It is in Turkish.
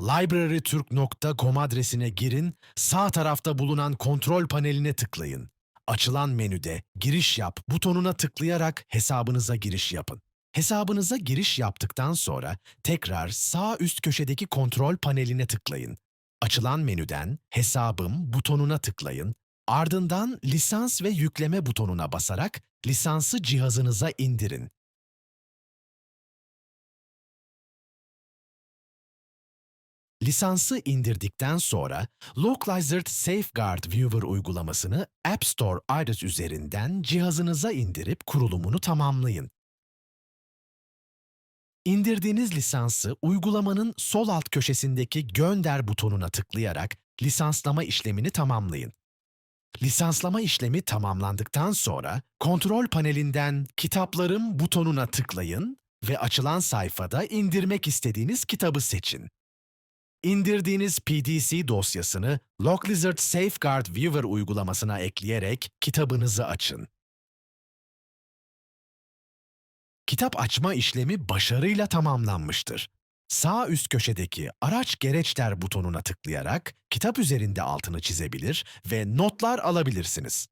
libraryturk.com adresine girin, sağ tarafta bulunan kontrol paneline tıklayın. Açılan menüde Giriş Yap butonuna tıklayarak hesabınıza giriş yapın. Hesabınıza giriş yaptıktan sonra tekrar sağ üst köşedeki kontrol paneline tıklayın. Açılan menüden Hesabım butonuna tıklayın. Ardından Lisans ve Yükleme butonuna basarak lisansı cihazınıza indirin. Lisansı indirdikten sonra Localized Safeguard Viewer uygulamasını App Store iOS üzerinden cihazınıza indirip kurulumunu tamamlayın. İndirdiğiniz lisansı uygulamanın sol alt köşesindeki Gönder butonuna tıklayarak lisanslama işlemini tamamlayın. Lisanslama işlemi tamamlandıktan sonra kontrol panelinden Kitaplarım butonuna tıklayın ve açılan sayfada indirmek istediğiniz kitabı seçin. İndirdiğiniz PDC dosyasını Localized Safeguard Viewer uygulamasına ekleyerek kitabınızı açın. Kitap açma işlemi başarıyla tamamlanmıştır. Sağ üst köşedeki Araç Gereçler butonuna tıklayarak kitap üzerinde altını çizebilir ve notlar alabilirsiniz.